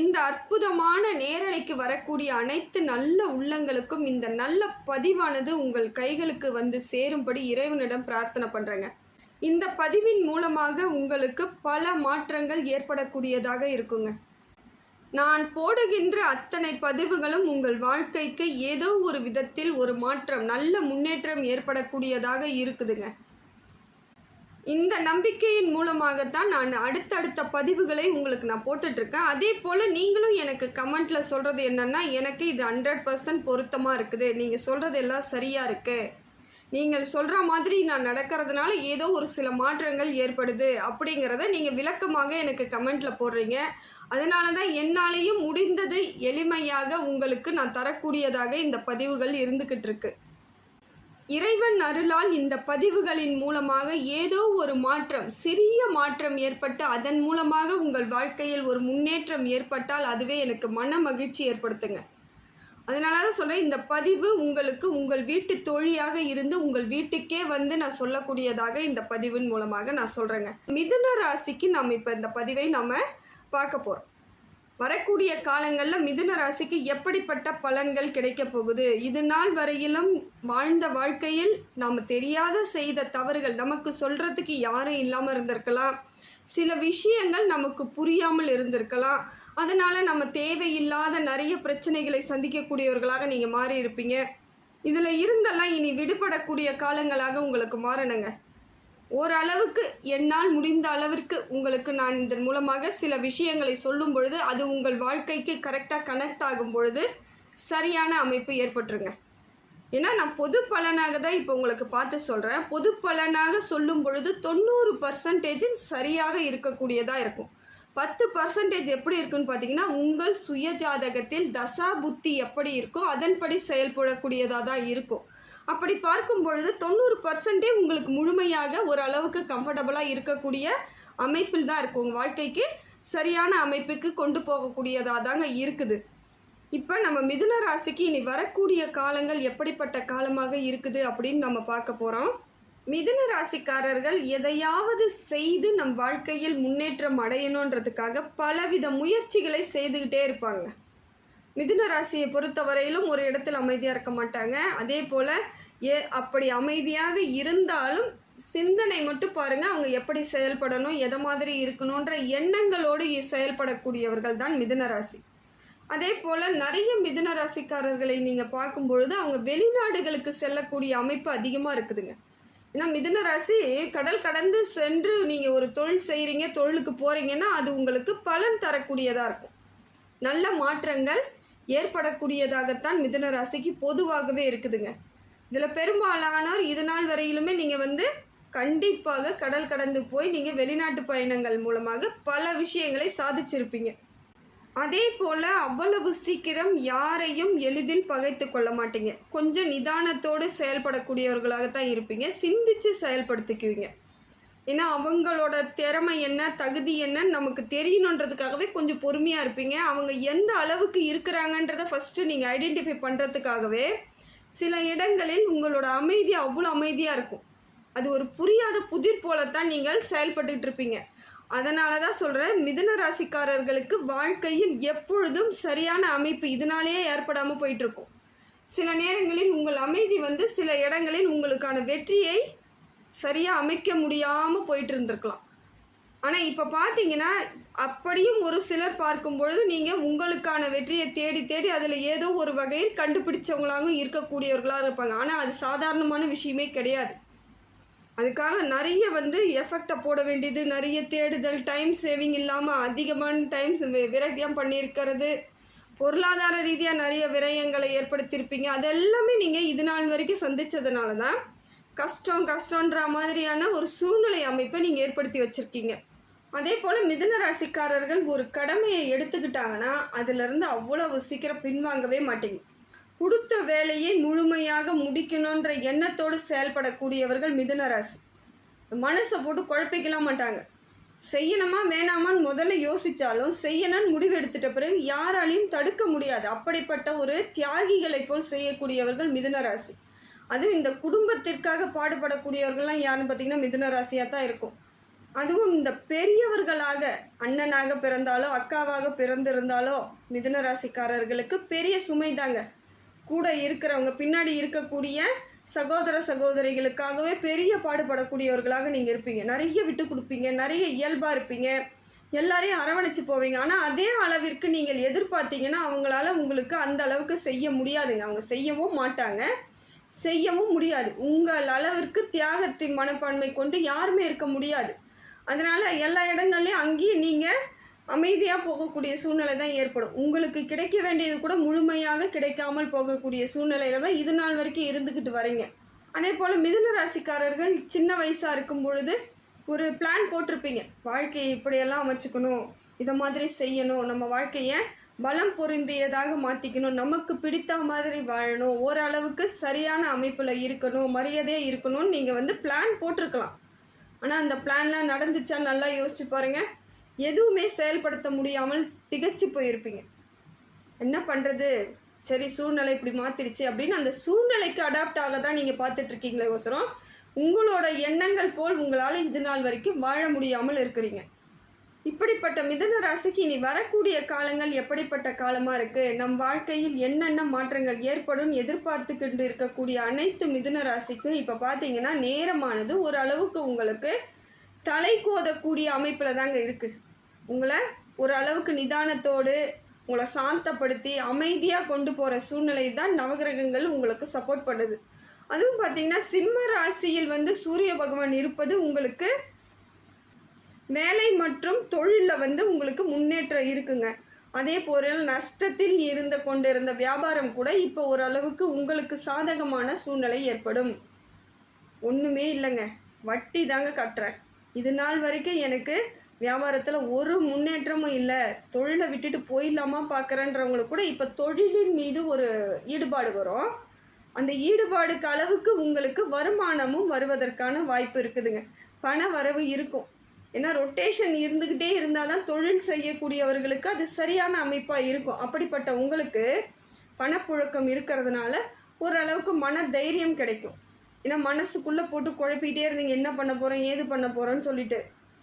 இந்த அற்புதமான நேரலைக்கு வரக்கூடிய அனைத்து நல்ல உள்ளங்களுக்கும் இந்த நல்ல பதிவானது உங்கள் கைகளுக்கு வந்து சேரும்படி இறைவனிடம் பிரார்த்தனை பண்ணுறேங்க இந்த பதிவின் மூலமாக உங்களுக்கு பல மாற்றங்கள் ஏற்படக்கூடியதாக இருக்குங்க. நான் போடுகின்ற அத்தனை பதிவுகளும் உங்கள் வாழ்க்கைக்கு ஏதோ ஒரு விதத்தில் ஒரு மாற்றம் நல்ல முன்னேற்றம் ஏற்படக்கூடியதாக இருக்குதுங்க. இந்த நம்பிக்கையின் மூலமாகத்தான் நான் அடுத்தடுத்த பதிவுகளை உங்களுக்கு நான் போட்டுட்ருக்கேன். அதே போல் நீங்களும் எனக்கு கமெண்ட்டில் சொல்கிறது என்னென்னா எனக்கு இது ஹண்ட்ரட் பர்சன்ட் பொருத்தமாக இருக்குது. நீங்கள் சொல்கிறது எல்லாம் சரியாக இருக்குது நீங்கள் சொல்கிற மாதிரி நான் நடக்கிறதுனால ஏதோ ஒரு சில மாற்றங்கள் ஏற்படுது அப்படிங்கிறத நீங்கள் விளக்கமாக எனக்கு கமெண்ட்டில் போடுறீங்க. அதனால தான் என்னாலேயும் முடிந்தது எளிமையாக உங்களுக்கு நான் தரக்கூடியதாக இந்த பதிவுகள் இருந்துக்கிட்டு இருக்குது இறைவன் அருளால் இந்த பதிவுகளின் மூலமாக ஏதோ ஒரு மாற்றம் சிறிய மாற்றம் ஏற்பட்டு அதன் மூலமாக உங்கள் வாழ்க்கையில் ஒரு முன்னேற்றம் ஏற்பட்டால் அதுவே எனக்கு மன மகிழ்ச்சி ஏற்படுத்துங்க. அதனால தான் சொல்கிறேன் இந்த பதிவு உங்களுக்கு உங்கள் வீட்டு தோழியாக இருந்து உங்கள் வீட்டுக்கே வந்து நான் சொல்லக்கூடியதாக இந்த பதிவின் மூலமாக நான் சொல்கிறேங்க மிதுன ராசிக்கு நம்ம இப்போ இந்த பதிவை நம்ம பார்க்க போகிறோம் வரக்கூடிய காலங்களில் மிதுன ராசிக்கு எப்படிப்பட்ட பலன்கள் கிடைக்க போகுது? இது நாள் வரையிலும் வாழ்ந்த வாழ்க்கையில் நாம் தெரியாத செய்த தவறுகள் நமக்கு சொல்கிறதுக்கு யாரும் இல்லாமல் இருந்திருக்கலாம். சில விஷயங்கள் நமக்கு புரியாமல் இருந்திருக்கலாம். அதனால் நம்ம தேவையில்லாத நிறைய பிரச்சனைகளை சந்திக்கக்கூடியவர்களாக நீங்கள் மாறி இருப்பீங்க இதில் இருந்தெல்லாம் இனி விடுபடக்கூடிய காலங்களாக உங்களுக்கு மாறணுங்க. ஓரளவுக்கு என்னால் முடிந்த அளவிற்கு உங்களுக்கு நான் இதன் மூலமாக சில விஷயங்களை சொல்லும் பொழுது அது உங்கள் வாழ்க்கைக்கு கரெக்டாக கனெக்ட் ஆகும் பொழுது சரியான அமைப்பு ஏற்பட்டுருங்க. ஏன்னா நான் பொது பலனாக தான் இப்போ உங்களுக்கு பார்த்து சொல்கிறேன் பொது பலனாக சொல்லும் பொழுது தொண்ணூறு பர்சன்டேஜ் சரியாக இருக்கக்கூடியதாக இருக்கும். பத்து பர்சன்டேஜ் எப்படி இருக்குன்னு பார்த்தீங்கன்னா உங்கள் சுய ஜாதகத்தில் தசா புத்தி எப்படி இருக்கோ அதன்படி செயல்படக்கூடியதாக தான் இருக்கும். அப்படி பார்க்கும் பொழுது தொண்ணூறு பர்சன்டே உங்களுக்கு முழுமையாக ஒரு அளவுக்கு கம்ஃபர்டபுளாக இருக்கக்கூடிய அமைப்பில் தான் இருக்கும் உங்கள் வாழ்க்கைக்கு சரியான அமைப்புக்கு கொண்டு போகக்கூடியதாக தாங்க இருக்குது. இப்போ நம்ம மிதுன ராசிக்கு இனி வரக்கூடிய காலங்கள் எப்படிப்பட்ட காலமாக இருக்குது அப்படின்னு நம்ம பார்க்க போகிறோம் மிதுன ராசிக்காரர்கள் எதையாவது செய்து நம் வாழ்க்கையில் முன்னேற்றம் அடையணுன்றதுக்காக பலவித முயற்சிகளை செய்துக்கிட்டே இருப்பாங்க. மிதுன ராசியை பொறுத்தவரையிலும் ஒரு இடத்தில் அமைதியாக இருக்க மாட்டாங்க. அதே போல் ஏ அப்படி அமைதியாக இருந்தாலும் சிந்தனை மட்டும் பாருங்கள் அவங்க எப்படி செயல்படணும் எதை மாதிரி இருக்கணுன்ற எண்ணங்களோடு செயல்படக்கூடியவர்கள் தான் மிதுன ராசி. அதே போல் நிறைய மிதுன ராசிக்காரர்களை நீங்கள் பார்க்கும் பொழுது அவங்க வெளிநாடுகளுக்கு செல்லக்கூடிய அமைப்பு அதிகமாக இருக்குதுங்க. ஏன்னா மிதுன ராசி கடல் கடந்து சென்று நீங்கள் ஒரு தொழில் செய்கிறீங்க தொழிலுக்கு போகிறீங்கன்னா அது உங்களுக்கு பலன் தரக்கூடியதாக இருக்கும். நல்ல மாற்றங்கள் ஏற்படக்கூடியதாகத்தான் மிதுன ராசிக்கு பொதுவாகவே இருக்குதுங்க. இதில் பெரும்பாலானோர் இது நாள் வரையிலுமே நீங்கள் வந்து கண்டிப்பாக கடல் கடந்து போய் நீங்கள் வெளிநாட்டு பயணங்கள் மூலமாக பல விஷயங்களை சாதிச்சிருப்பீங்க. அதே போல் அவ்வளவு சீக்கிரம் யாரையும் எளிதில் பகைத்து கொள்ள மாட்டீங்க. கொஞ்சம் நிதானத்தோடு செயல்படக்கூடியவர்களாகத்தான் இருப்பீங்க. சிந்திச்சு செயல்படுத்திக்குவீங்க. ஏன்னா அவங்களோட திறமை என்ன தகுதி என்னன்னு நமக்கு தெரியணுன்றதுக்காகவே கொஞ்சம் பொறுமையாக இருப்பீங்க. அவங்க எந்த அளவுக்கு இருக்கிறாங்கன்றதை ஃபஸ்ட்டு நீங்கள் ஐடென்டிஃபை பண்ணுறதுக்காகவே சில இடங்களில் உங்களோட அமைதி அவ்வளோ அமைதியாக இருக்கும். அது ஒரு புரியாத புதிர் போலத்தான் நீங்கள் செயல்பட்டுட்டு இருப்பீங்க. அதனால தான் சொல்கிறேன் மிதுன ராசிக்காரர்களுக்கு வாழ்க்கையில் எப்பொழுதும் சரியான அமைப்பு இதனாலேயே ஏற்படாமல் போயிட்டுருக்கும் சில நேரங்களில் உங்கள் அமைதி வந்து சில இடங்களில் உங்களுக்கான வெற்றியை சரியாக அமைக்க முடியாமல் போயிட்டு இருந்திருக்கலாம் ஆனால் இப்போ பார்த்தீங்கன்னா அப்படியும் ஒரு சிலர் பார்க்கும் பொழுது நீங்கள் உங்களுக்கான வெற்றியை தேடி தேடி அதில் ஏதோ ஒரு வகையில் கண்டுபிடிச்சவங்களாகவும் இருக்கக்கூடியவர்களாக இருப்பாங்க. ஆனால் அது சாதாரணமான விஷயமே கிடையாது. அதுக்காக நிறைய வந்து எஃபெக்டை போட வேண்டியது நிறைய தேடுதல் டைம் சேவிங் இல்லாமல் அதிகமான டைம் விரயம் பண்ணியிருக்கிறது பொருளாதார ரீதியாக நிறைய விரயங்களை ஏற்படுத்தியிருப்பீங்க. அதெல்லாமே நீங்கள் இது நாள் வரைக்கும் சந்தித்ததுனால தான் கஷ்டம் கஷ்டன்ற மாதிரியான ஒரு சூழ்நிலை அமைப்பை நீங்கள் ஏற்படுத்தி வச்சுருக்கீங்க. அதே போல் மிதுன ராசிக்காரர்கள் ஒரு கடமையை எடுத்துக்கிட்டாங்கன்னா அதிலிருந்து அவ்வளவு சீக்கிரம் பின்வாங்கவே மாட்டீங்க. கொடுத்த வேலையை முழுமையாக முடிக்கணுன்ற எண்ணத்தோடு செயல்படக்கூடியவர்கள் மிதுன ராசி. மனசை போட்டு குழப்பிக்கலாம் மாட்டாங்க. செய்யணுமா வேணாமான்னு முதல்ல யோசித்தாலும் செய்யணும்னு முடிவு எடுத்துட்ட பிறகு யாராலையும் தடுக்க முடியாது. அப்படிப்பட்ட ஒரு தியாகிகளை போல் செய்யக்கூடியவர்கள் மிதுன ராசி. அதுவும் இந்த குடும்பத்திற்காக பாடுபடக்கூடியவர்கள்லாம் யாருன்னு பார்த்தீங்கன்னா மிதுன ராசியாக தான் இருக்கும். அதுவும் இந்த பெரியவர்களாக அண்ணனாக பிறந்தாலோ அக்காவாக பிறந்திருந்தாலோ மிதுன ராசிக்காரர்களுக்கு பெரிய சுமை தாங்க. கூட இருக்கிறவங்க பின்னாடி இருக்கக்கூடிய சகோதர சகோதரிகளுக்காகவே பெரிய பாடுபடக்கூடியவர்களாக நீங்கள் இருப்பீங்க. நிறைய விட்டு கொடுப்பீங்க நிறைய இயல்பாக இருப்பீங்க. எல்லாரையும் அரவணைச்சு போவீங்க. ஆனால் அதே அளவிற்கு நீங்கள் எதிர்பார்த்தீங்கன்னா அவங்களால உங்களுக்கு அந்த அளவுக்கு செய்ய முடியாதுங்க. அவங்க செய்யவும் மாட்டாங்க. செய்யவும் முடியாது. உங்கள் அளவிற்கு தியாகத்தின் மனப்பான்மை கொண்டு யாருமே இருக்க முடியாது. அதனால் எல்லா இடங்கள்லையும் அங்கேயும் நீங்கள் அமைதியாக போகக்கூடிய சூழ்நிலை தான் ஏற்படும். உங்களுக்கு கிடைக்க வேண்டியது கூட முழுமையாக கிடைக்காமல் போகக்கூடிய சூழ்நிலையில தான் இது நாள் வரைக்கும் இருந்துக்கிட்டு வரீங்க. அதே போல் மிதுன ராசிக்காரர்கள் சின்ன வயசாக இருக்கும் பொழுது ஒரு பிளான் போட்டிருப்பீங்க. வாழ்க்கையை இப்படியெல்லாம் அமைச்சுக்கணும். இதை மாதிரி செய்யணும். நம்ம வாழ்க்கையை பலம் பொருந்தியதாக மாற்றிக்கணும் நமக்கு பிடித்த மாதிரி வாழணும். ஓரளவுக்கு சரியான அமைப்பில் இருக்கணும். மரியாதையாக இருக்கணும்னு நீங்கள் வந்து பிளான் போட்டிருக்கலாம். ஆனால் அந்த பிளான்லாம் நடந்துச்சா நல்லா யோசிச்சு பாருங்க. எதுவுமே செயல்படுத்த முடியாமல் திகைச்சு போயிருப்பீங்க. என்ன பண்ணுறது சரி சூழ்நிலை இப்படி மாற்றிடுச்சு அப்படின்னு அந்த சூழ்நிலைக்கு அடாப்ட் ஆக தான் நீங்கள் பார்த்துட்ருக்கீங்களே ஒசரம். உங்களோட எண்ணங்கள் போல் உங்களால் இது நாள் வரைக்கும் வாழ முடியாமல் இருக்கிறீங்க. இப்படிப்பட்ட மிதன ராசிக்கு இனி வரக்கூடிய காலங்கள் எப்படிப்பட்ட காலமாக இருக்குது நம் வாழ்க்கையில் என்னென்ன மாற்றங்கள் ஏற்படும்? எதிர்பார்த்துக்கிட்டு இருக்கக்கூடிய அனைத்து மிதுன ராசிக்கும் இப்போ பார்த்தீங்கன்னா நேரமானது ஓரளவுக்கு உங்களுக்கு தலை கோதக்கூடிய அமைப்பில் தாங்க இருக்குது உங்களை ஒரு அளவுக்கு நிதானத்தோடு உங்களை சாந்தப்படுத்தி அமைதியாக கொண்டு போகிற சூழ்நிலை தான் நவகிரகங்கள் உங்களுக்கு சப்போர்ட் பண்ணுது. அதுவும் பார்த்தீங்கன்னா சிம்ம ராசியில் வந்து சூரிய பகவான் இருப்பது உங்களுக்கு வேலை மற்றும் தொழிலில் வந்து உங்களுக்கு முன்னேற்றம் இருக்குங்க. அதே போல் நஷ்டத்தில் இருந்த கொண்டிருந்த வியாபாரம் கூட இப்போ ஓரளவுக்கு உங்களுக்கு சாதகமான சூழ்நிலை ஏற்படும். ஒன்றுமே இல்லைங்க. வட்டி தாங்க கட்டுறேன். இது நாள் வரைக்கும் எனக்கு வியாபாரத்தில் ஒரு முன்னேற்றமும் இல்லை. தொழிலை விட்டுட்டு போயிடலாமா பார்க்குறேன்றவங்களுக்கு கூட இப்போ தொழிலின் மீது ஒரு ஈடுபாடு வரும். அந்த ஈடுபாடுக்கு அளவுக்கு உங்களுக்கு வருமானமும் வருவதற்கான வாய்ப்பு இருக்குதுங்க. பண வரவு இருக்கும். ஏன்னா ரொட்டேஷன் இருந்துக்கிட்டே இருந்தால் தான் தொழில் செய்யக்கூடியவர்களுக்கு அது சரியான அமைப்பாக இருக்கும். அப்படிப்பட்ட உங்களுக்கு பணப்புழக்கம் இருக்கிறதுனால ஓரளவுக்கு மன தைரியம் கிடைக்கும். ஏன்னா மனசுக்குள்ளே போட்டு குழப்பிக்கிட்டே இருந்தீங்க. என்ன பண்ண போகிறோம் ஏது பண்ண போகிறோன்னு சொல்லிட்டு.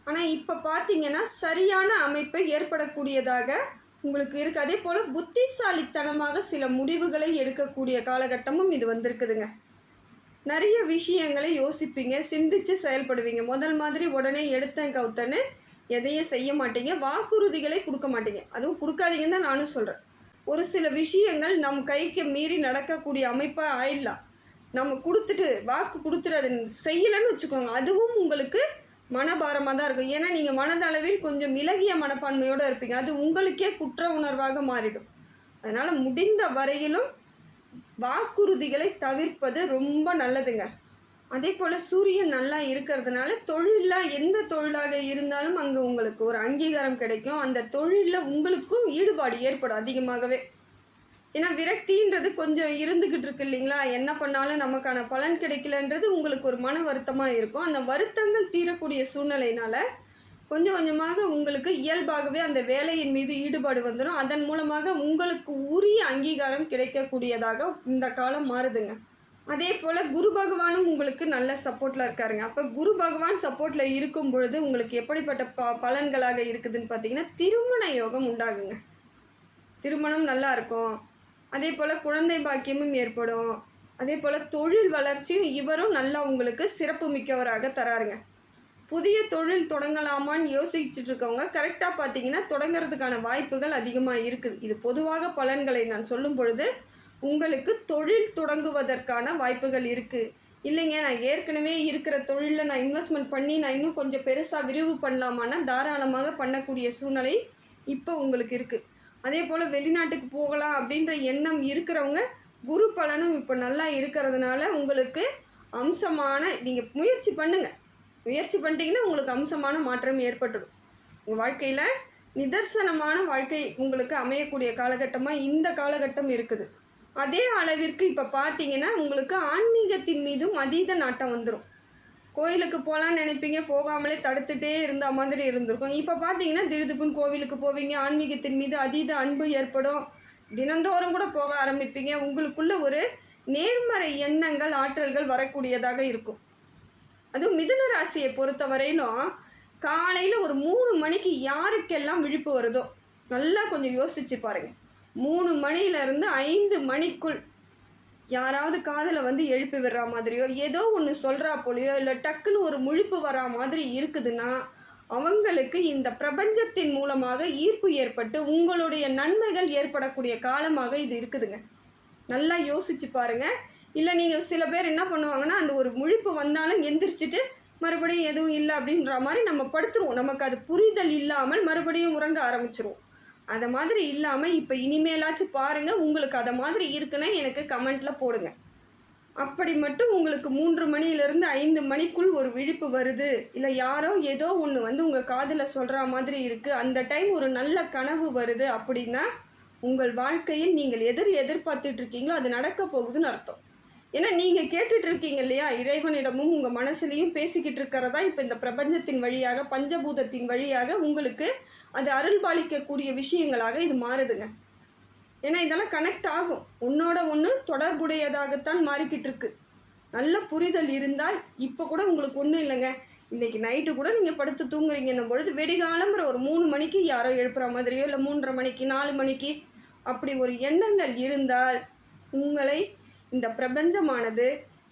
ஆனால் இப்போ பார்த்தீங்கன்னா சரியான அமைப்பை ஏற்படக்கூடியதாக உங்களுக்கு இருக்குது அதே போல் புத்திசாலித்தனமாக சில முடிவுகளை எடுக்கக்கூடிய காலகட்டமும் இது வந்திருக்குதுங்க. நிறைய விஷயங்களை யோசிப்பீங்க சிந்திச்சு செயல்படுவீங்க. முதல் மாதிரி உடனே எடுத்தேன் கவுத்தன்னு எதையும் செய்ய மாட்டீங்க வாக்குறுதிகளை கொடுக்க மாட்டீங்க. அதுவும் கொடுக்காதீங்கன்னு தான் நானும் சொல்கிறேன் ஒரு சில விஷயங்கள் நம் கைக்கு மீறி நடக்கக்கூடிய அமைப்பாக ஆயிடலாம். நம்ம கொடுத்துட்டு வாக்கு கொடுத்துட்டு அதை செய்யலைன்னு வச்சுக்கோங்க. அதுவும் உங்களுக்கு மனபாரமாக தான் இருக்கும். ஏன்னா நீங்கள் மனதளவில் கொஞ்சம் இலகிய மனப்பான்மையோடு இருப்பீங்க. அது உங்களுக்கே குற்ற உணர்வாக மாறிடும். அதனால் முடிந்த வரையிலும் வாக்குறுதிகளை தவிர்ப்பது ரொம்ப நல்லதுங்க. அதே போல் சூரியன் நல்லா இருக்கிறதுனால தொழிலில் எந்த தொழிலாக இருந்தாலும் அங்கே உங்களுக்கு ஒரு அங்கீகாரம் கிடைக்கும். அந்த தொழிலில் உங்களுக்கும் ஈடுபாடு ஏற்படும் அதிகமாகவே. ஏன்னா விரக்தின்றது கொஞ்சம் இருந்துக்கிட்டு இருக்கு இல்லைங்களா? என்ன பண்ணாலும் நமக்கான பலன் கிடைக்கலன்றது உங்களுக்கு ஒரு மன வருத்தமாக இருக்கும். அந்த வருத்தங்கள் தீரக்கூடிய சூழ்நிலையினால கொஞ்சம் கொஞ்சமாக உங்களுக்கு இயல்பாகவே அந்த வேலையின் மீது ஈடுபாடு வந்துடும் அதன் மூலமாக உங்களுக்கு உரிய அங்கீகாரம் கிடைக்கக்கூடியதாக இந்த காலம் மாறுதுங்க. அதே போல் குரு பகவானும் உங்களுக்கு நல்ல சப்போர்ட்டில் இருக்காருங்க. அப்போ குரு பகவான் சப்போர்ட்டில் இருக்கும் பொழுது உங்களுக்கு எப்படிப்பட்ட ப பலன்களாக இருக்குதுன்னு பார்த்தீங்கன்னா திருமண யோகம் உண்டாகுங்க. திருமணம் நல்லா இருக்கும். அதே போல் குழந்தை பாக்கியமும் ஏற்படும். அதே போல் தொழில் வளர்ச்சியும் இவரும் நல்லா உங்களுக்கு சிறப்பு மிக்கவராக தராருங்க. புதிய தொழில் தொடங்கலாமான்னு யோசிச்சுட்டு இருக்கவங்க கரெக்டாக பார்த்தீங்கன்னா தொடங்கிறதுக்கான வாய்ப்புகள் அதிகமாக இருக்குது. இது பொதுவாக பலன்களை நான் சொல்லும் பொழுது உங்களுக்கு தொழில் தொடங்குவதற்கான வாய்ப்புகள் இருக்குது இல்லைங்க நான் ஏற்கனவே இருக்கிற தொழிலில் நான் இன்வெஸ்ட்மெண்ட் பண்ணி நான் இன்னும் கொஞ்சம் பெருசாக விரிவு பண்ணலாமான்னா தாராளமாக பண்ணக்கூடிய சூழ்நிலை இப்போ உங்களுக்கு இருக்குது அதே போல் வெளிநாட்டுக்கு போகலாம் அப்படின்ற எண்ணம் இருக்கிறவங்க குரு பலனும் இப்போ நல்லா இருக்கிறதுனால உங்களுக்கு அம்சமான நீங்கள் முயற்சி பண்ணுங்கள் முயற்சி பண்ணிட்டீங்கன்னா உங்களுக்கு அம்சமான மாற்றம் ஏற்பட்டுடும். உங்கள் வாழ்க்கையில் நிதர்சனமான வாழ்க்கை உங்களுக்கு அமையக்கூடிய காலகட்டமாக இந்த காலகட்டம் இருக்குது. அதே அளவிற்கு இப்போ பார்த்தீங்கன்னா உங்களுக்கு ஆன்மீகத்தின் மீதும் அதீத நாட்டம் வந்துடும் கோயிலுக்கு போகலான்னு நினைப்பீங்க போகாமலே தடுத்துட்டே இருந்த மாதிரி இருந்திருக்கும். இப்போ பார்த்தீங்கன்னா திடுதுப்புன்னு கோவிலுக்கு போவீங்க ஆன்மீகத்தின் மீது அதீத அன்பு ஏற்படும். தினந்தோறும் கூட போக ஆரம்பிப்பீங்க. உங்களுக்குள்ள ஒரு நேர்மறை எண்ணங்கள் ஆற்றல்கள் வரக்கூடியதாக இருக்கும். அதுவும் மிதன ராசியை பொறுத்த வரையிலும் காலையில் ஒரு மூணு மணிக்கு யாருக்கெல்லாம் விழிப்பு வருதோ நல்லா கொஞ்சம் யோசிச்சு பாருங்கள் மூணு மணியிலேருந்து ஐந்து மணிக்குள் யாராவது காதில் வந்து எழுப்பி விடுற மாதிரியோ ஏதோ ஒன்று சொல்கிறா போலையோ இல்லை டக்குன்னு ஒரு முழிப்பு வரா மாதிரி இருக்குதுன்னா அவங்களுக்கு இந்த பிரபஞ்சத்தின் மூலமாக ஈர்ப்பு ஏற்பட்டு உங்களுடைய நன்மைகள் ஏற்படக்கூடிய காலமாக இது இருக்குதுங்க. நல்லா யோசிச்சு பாருங்கள் இல்லை நீங்கள் சில பேர் என்ன பண்ணுவாங்கன்னா அந்த ஒரு முழிப்பு வந்தாலும் எந்திரிச்சிட்டு மறுபடியும் எதுவும் இல்லை அப்படின்ற மாதிரி நம்ம படுத்துருவோம். நமக்கு அது புரிதல் இல்லாமல் மறுபடியும் உறங்க ஆரம்பிச்சிருவோம். அதை மாதிரி இல்லாமல் இப்போ இனிமேலாச்சும் பாருங்கள் உங்களுக்கு அதை மாதிரி இருக்குன்னா எனக்கு கமெண்ட்டில் போடுங்க. அப்படி மட்டும் உங்களுக்கு மூன்று மணியிலிருந்து ஐந்து மணிக்குள் ஒரு விழிப்பு வருது. இல்லை யாரோ ஏதோ ஒன்று வந்து உங்கள் காதில் சொல்கிற மாதிரி இருக்குது அந்த டைம் ஒரு நல்ல கனவு வருது அப்படின்னா உங்கள் வாழ்க்கையில் நீங்கள் எதிர் எதிர்பார்த்துட்டு இருக்கீங்களோ அது நடக்க போகுதுன்னு அர்த்தம். ஏன்னா நீங்கள் கேட்டுட்டு இருக்கீங்க இல்லையா இறைவனிடமும் உங்கள் மனசுலையும் பேசிக்கிட்டு இருக்கிறதா இப்போ இந்த பிரபஞ்சத்தின் வழியாக பஞ்சபூதத்தின் வழியாக உங்களுக்கு அது அருள்பாலிக்கக்கூடிய விஷயங்களாக இது மாறுதுங்க. ஏன்னா இதெல்லாம் கனெக்ட் ஆகும். உன்னோட ஒன்று தொடர்புடையதாகத்தான் மாறிக்கிட்டு இருக்கு நல்ல புரிதல் இருந்தால் இப்போ கூட உங்களுக்கு ஒன்றும் இல்லைங்க. இன்றைக்கி நைட்டு கூட நீங்கள் படுத்து தூங்குறீங்கன்னும் பொழுது வெடிகாலம்புற ஒரு மூணு மணிக்கு யாரோ எழுப்புற மாதிரியோ இல்லை மூன்றரை மணிக்கு நாலு மணிக்கு அப்படி ஒரு எண்ணங்கள் இருந்தால் உங்களை இந்த பிரபஞ்சமானது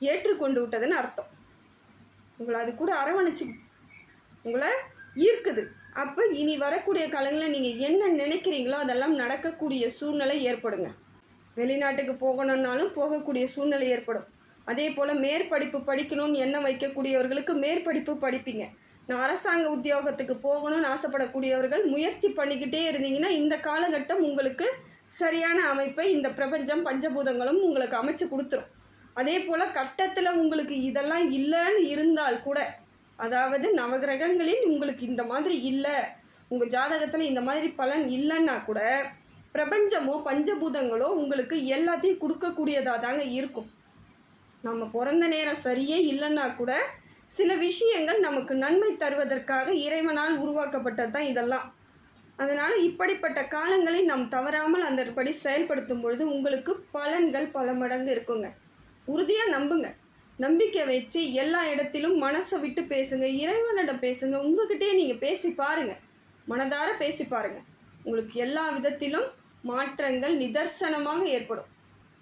ஏற்றுக்கொண்டு விட்டதுன்னு அர்த்தம். உங்களை அது கூட அரவணைச்சு உங்களை ஈர்க்குது. அப்போ இனி வரக்கூடிய காலங்களில் நீங்கள் என்ன நினைக்கிறீங்களோ அதெல்லாம் நடக்கக்கூடிய சூழ்நிலை ஏற்படுங்க. வெளிநாட்டுக்கு போகணுன்னாலும் போகக்கூடிய சூழ்நிலை ஏற்படும். அதே போல் மேற்படிப்பு படிக்கணும்னு எண்ணம் வைக்கக்கூடியவர்களுக்கு மேற்படிப்பு படிப்பீங்க. நான் அரசாங்க உத்தியோகத்துக்கு போகணும்னு ஆசைப்படக்கூடியவர்கள் முயற்சி பண்ணிக்கிட்டே இருந்தீங்கன்னா இந்த காலகட்டம் உங்களுக்கு சரியான அமைப்பை இந்த பிரபஞ்சம் பஞ்சபூதங்களும் உங்களுக்கு அமைச்சு கொடுத்துரும். அதே போல் கட்டத்தில் உங்களுக்கு இதெல்லாம் இல்லைன்னு இருந்தால் கூட அதாவது நவகிரகங்களில் உங்களுக்கு இந்த மாதிரி இல்லை உங்கள் ஜாதகத்தில் இந்த மாதிரி பலன் இல்லைன்னா கூட பிரபஞ்சமோ பஞ்சபூதங்களோ உங்களுக்கு எல்லாத்தையும் கொடுக்கக்கூடியதாக தாங்க இருக்கும். நம்ம பிறந்த நேரம் சரியே இல்லைன்னா கூட சில விஷயங்கள் நமக்கு நன்மை தருவதற்காக இறைவனால் உருவாக்கப்பட்டது தான் இதெல்லாம். அதனால் இப்படிப்பட்ட காலங்களை நாம் தவறாமல் அந்தபடி செயல்படுத்தும் பொழுது உங்களுக்கு பலன்கள் பல மடங்கு இருக்குங்க. உறுதியாக நம்புங்க. நம்பிக்கை வச்சு எல்லா இடத்திலும் மனசை விட்டு பேசுங்க இறைவனிடம் பேசுங்க உங்ககிட்டயே நீங்கள் பேசி பாருங்க. மனதார பேசி பாருங்க. உங்களுக்கு எல்லா விதத்திலும் மாற்றங்கள் நிதர்சனமாக ஏற்படும்.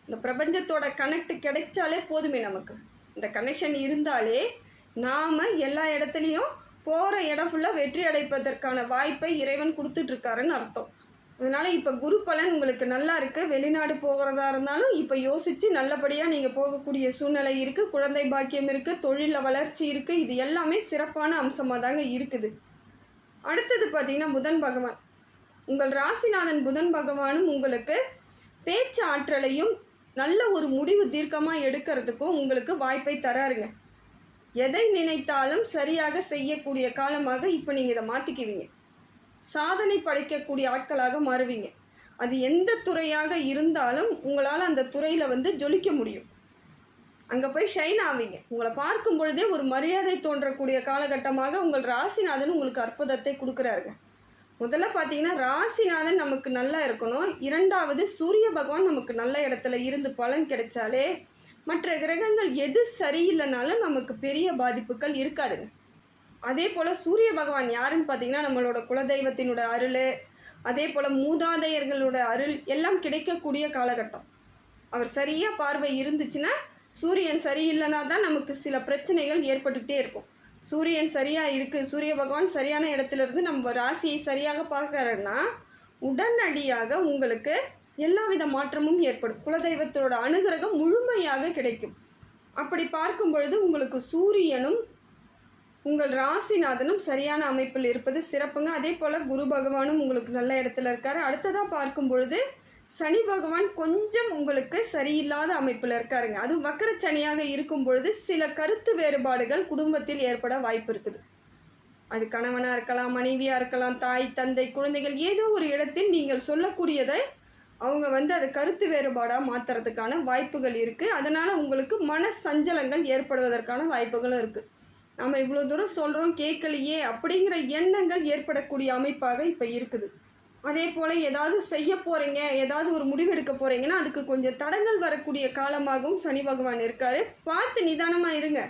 இந்த பிரபஞ்சத்தோட கனெக்ட் கிடைச்சாலே போதுமே நமக்கு. இந்த கனெக்ஷன் இருந்தாலே நாம் எல்லா இடத்துலையும் போகிற இடம் ஃபுல்லாக வெற்றி அடைப்பதற்கான வாய்ப்பை இறைவன் கொடுத்துட்ருக்காருன்னு அர்த்தம். அதனால் இப்போ குரு பலன் உங்களுக்கு நல்லா இருக்குது வெளிநாடு போகிறதா இருந்தாலும் இப்போ யோசித்து நல்லபடியாக நீங்கள் போகக்கூடிய சூழ்நிலை இருக்குது குழந்தை பாக்கியம் இருக்குது தொழிலில் வளர்ச்சி இருக்குது இது எல்லாமே சிறப்பான அம்சமாக தாங்க இருக்குது. அடுத்தது பார்த்திங்கன்னா புதன் பகவான். உங்கள் ராசிநாதன் புதன் பகவானும் உங்களுக்கு பேச்சு ஆற்றலையும் நல்ல ஒரு முடிவு தீர்க்கமாக எடுக்கிறதுக்கும் உங்களுக்கு வாய்ப்பை தராருங்க. எதை நினைத்தாலும் சரியாக செய்யக்கூடிய காலமாக இப்போ நீங்கள் இதை மாற்றிக்குவீங்க சாதனை படைக்கக்கூடிய ஆட்களாக மாறுவீங்க. அது எந்த துறையாக இருந்தாலும் உங்களால் அந்த துறையில் வந்து ஜொலிக்க முடியும். அங்கே போய் ஷைன் ஆவீங்க. உங்களை பார்க்கும் பொழுதே ஒரு மரியாதை தோன்றக்கூடிய காலகட்டமாக உங்கள் ராசிநாதன் உங்களுக்கு அற்புதத்தை கொடுக்குறாருங்க. முதல்ல பார்த்தீங்கன்னா ராசிநாதன் நமக்கு நல்லா இருக்கணும். இரண்டாவது சூரிய பகவான் நமக்கு நல்ல இடத்துல இருந்து பலன் கிடைச்சாலே மற்ற கிரகங்கள் எது சரியில்லைனாலும் நமக்கு பெரிய பாதிப்புகள் இருக்காதுங்க. அதே போல் சூரிய பகவான் யாருன்னு பார்த்தீங்கன்னா நம்மளோட குலதெய்வத்தினோட அருள் அதே போல் மூதாதையர்களோட அருள் எல்லாம் கிடைக்கக்கூடிய காலகட்டம். அவர் சரியாக பார்வை இருந்துச்சுன்னா சூரியன் சரியில்லைனா தான் நமக்கு சில பிரச்சனைகள் ஏற்பட்டுக்கிட்டே இருக்கும். சூரியன் சரியாக இருக்குது சூரிய பகவான் சரியான இடத்துல இருந்து நம்ம ராசியை சரியாக பார்க்கறன்னா உடனடியாக உங்களுக்கு எல்லா வித மாற்றமும் ஏற்படும். குலதெய்வத்தோட அனுகிரகம் முழுமையாக கிடைக்கும். அப்படி பார்க்கும் பொழுது உங்களுக்கு சூரியனும் உங்கள் ராசிநாதனும் சரியான அமைப்பில் இருப்பது சிறப்புங்க. அதே போல் குரு பகவானும் உங்களுக்கு நல்ல இடத்துல இருக்கார். அடுத்ததாக பார்க்கும் பொழுது சனி பகவான் கொஞ்சம் உங்களுக்கு சரியில்லாத அமைப்பில் இருக்காருங்க. அதுவும் வக்கர சனியாக இருக்கும் பொழுது சில கருத்து வேறுபாடுகள் குடும்பத்தில் ஏற்பட வாய்ப்பு இருக்குது. அது கணவனாக இருக்கலாம் மனைவியாக இருக்கலாம் தாய் தந்தை குழந்தைகள் ஏதோ ஒரு இடத்தில் நீங்கள் சொல்லக்கூடியதை அவங்க வந்து அதை கருத்து வேறுபாடாக மாற்றுறதுக்கான வாய்ப்புகள் இருக்குது அதனால் உங்களுக்கு மன சஞ்சலங்கள் ஏற்படுவதற்கான வாய்ப்புகளும் இருக்குது நம்ம இவ்வளோ தூரம் சொல்கிறோம் கேட்கலையே அப்படிங்கிற எண்ணங்கள் ஏற்படக்கூடிய அமைப்பாக இப்போ இருக்குது. அதே போல் ஏதாவது செய்ய போகிறீங்க ஏதாவது ஒரு முடிவெடுக்க போகிறீங்கன்னா அதுக்கு கொஞ்சம் தடங்கள் வரக்கூடிய காலமாகவும் சனி பகவான் இருக்கார். பார்த்து நிதானமாக இருங்க.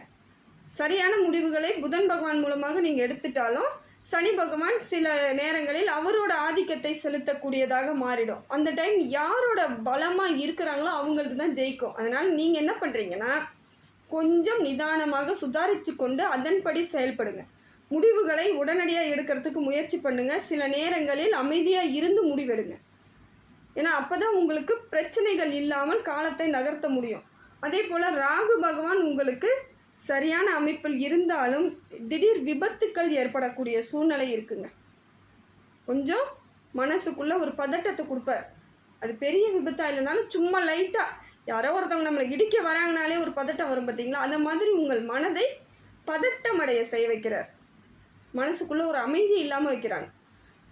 சரியான முடிவுகளை புதன் பகவான் மூலமாக நீங்கள் எடுத்துட்டாலும் சனி பகவான் சில நேரங்களில் அவரோட ஆதிக்கத்தை செலுத்தக்கூடியதாக மாறிடும். அந்த டைம் யாரோட பலமாக இருக்கிறாங்களோ அவங்களுக்கு தான் ஜெயிக்கும். அதனால் நீங்கள் என்ன பண்ணுறீங்கன்னா கொஞ்சம் நிதானமாக சுதாரித்து கொண்டு அதன்படி செயல்படுங்க. முடிவுகளை உடனடியாக எடுக்கிறதுக்கு முயற்சி பண்ணுங்கள் சில நேரங்களில் அமைதியாக இருந்து முடிவெடுங்க. ஏன்னா அப்போ தான் உங்களுக்கு பிரச்சனைகள் இல்லாமல் காலத்தை நகர்த்த முடியும். அதே போல் ராகு பகவான் உங்களுக்கு சரியான அமைப்பில் இருந்தாலும் திடீர் விபத்துக்கள் ஏற்படக்கூடிய சூழ்நிலை இருக்குங்க. கொஞ்சம் மனசுக்குள்ளே ஒரு பதட்டத்தை கொடுப்பார். அது பெரிய விபத்தாக இல்லைனாலும் சும்மா லைட்டாக யாரோ ஒருத்தவங்க நம்மளை இடிக்க வராங்கனாலே ஒரு பதட்டம் வரும் பார்த்தீங்களா அந்த மாதிரி உங்கள் மனதை பதட்டமடைய செய்ய வைக்கிறார். மனசுக்குள்ளே ஒரு அமைதி இல்லாமல் வைக்கிறாங்க.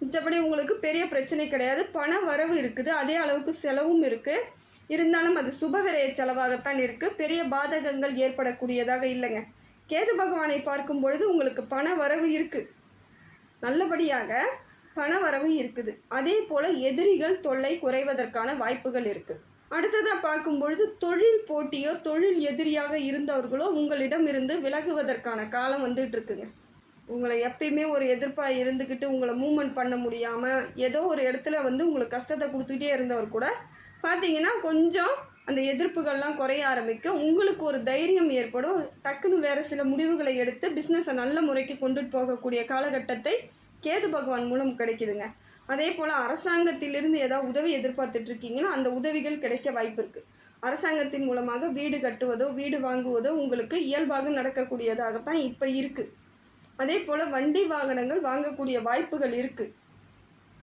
மிச்சப்படி உங்களுக்கு பெரிய பிரச்சனை கிடையாது. பண வரவு இருக்குது. அதே அளவுக்கு செலவும் இருக்குது இருந்தாலும் அது சுபவிரய செலவாகத்தான் இருக்குது பெரிய பாதகங்கள் ஏற்படக்கூடியதாக இல்லைங்க. கேது பகவானை பார்க்கும் பொழுது உங்களுக்கு பண வரவு இருக்குது நல்லபடியாக பண வரவு இருக்குது. அதே போல் எதிரிகள் தொல்லை குறைவதற்கான வாய்ப்புகள் இருக்குது அடுத்ததாக பார்க்கும் பொழுது தொழில் போட்டியோ தொழில் எதிரியாக இருந்தவர்களோ உங்களிடம் இருந்து விலகுவதற்கான காலம் வந்துட்டு இருக்குங்க உங்களை எப்பயுமே ஒரு எதிர்ப்பாக இருந்துக்கிட்டு உங்களை மூமெண்ட் பண்ண முடியாமல் ஏதோ ஒரு இடத்துல வந்து உங்களுக்கு கஷ்டத்தை கொடுத்துக்கிட்டே இருந்தவர் கூட பார்த்தீங்கன்னா கொஞ்சம் அந்த எதிர்ப்புகள்லாம் குறைய ஆரம்பிக்கும் உங்களுக்கு ஒரு தைரியம் ஏற்படும். டக்குன்னு வேறு சில முடிவுகளை எடுத்து பிஸ்னஸை நல்ல முறைக்கு கொண்டுட்டு போகக்கூடிய காலகட்டத்தை கேது பகவான் மூலம் கிடைக்குதுங்க. அதே போல் அரசாங்கத்திலிருந்து ஏதாவது உதவி எதிர்பார்த்துட்டு இருக்கீங்கன்னா அந்த உதவிகள் கிடைக்க வாய்ப்பு இருக்குது அரசாங்கத்தின் மூலமாக வீடு கட்டுவதோ வீடு வாங்குவதோ உங்களுக்கு இயல்பாக நடக்கக்கூடியதாகத்தான் இப்போ இருக்குது அதே போல் வண்டி வாகனங்கள் வாங்கக்கூடிய வாய்ப்புகள் இருக்குது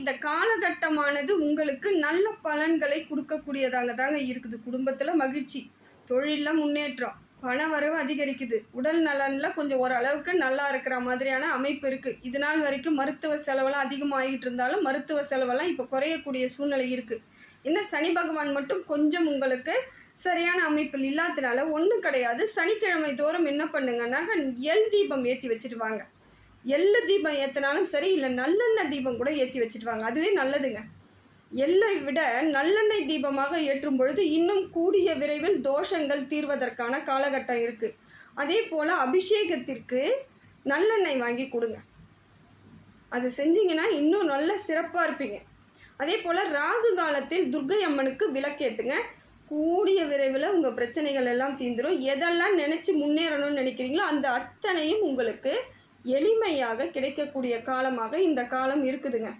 இந்த காலகட்டமானது உங்களுக்கு நல்ல பலன்களை கொடுக்கக்கூடியதாக தாங்க இருக்குது. குடும்பத்தில் மகிழ்ச்சி தொழிலில் முன்னேற்றம் பண வரவு அதிகரிக்குது. உடல் நலனில் கொஞ்சம் ஓரளவுக்கு நல்லா இருக்கிற மாதிரியான அமைப்பு இருக்குது இது நாள் வரைக்கும் மருத்துவ செலவெல்லாம் அதிகமாகிட்டு இருந்தாலும் மருத்துவ செலவெல்லாம் இப்போ குறையக்கூடிய சூழ்நிலை இருக்குது இன்னும் சனி பகவான் மட்டும் கொஞ்சம் உங்களுக்கு சரியான அமைப்பில் இல்லாததுனால ஒன்றும் கிடையாது. சனிக்கிழமை தோறும் என்ன பண்ணுங்கன்னாக்க எல் தீபம் ஏற்றி வச்சுருவாங்க. எள்ளு தீபம் ஏற்றினாலும் சரி இல்லை நல்லெண்ணெய் தீபம் கூட ஏற்றி வச்சுட்டு வாங்க அதுவே நல்லதுங்க. எள்ளை விட நல்லெண்ணெய் தீபமாக ஏற்றும் பொழுது இன்னும் கூடிய விரைவில் தோஷங்கள் தீர்வதற்கான காலகட்டம் இருக்குது அதே போல் அபிஷேகத்திற்கு நல்லெண்ணெய் வாங்கி கொடுங்க. அது செஞ்சீங்கன்னா இன்னும் நல்ல சிறப்பாக இருப்பீங்க. அதே போல் ராகு காலத்தில் துர்க்கை அம்மனுக்கு விளக்கேற்றுங்க கூடிய விரைவில் உங்கள் பிரச்சனைகள் எல்லாம் தீந்துடும் எதெல்லாம் நினச்சி முன்னேறணும்னு நினைக்கிறீங்களோ அந்த அத்தனையும் உங்களுக்கு எளிமையாக கிடைக்கக்கூடிய காலமாக இந்த காலம் இருக்குதுங்க.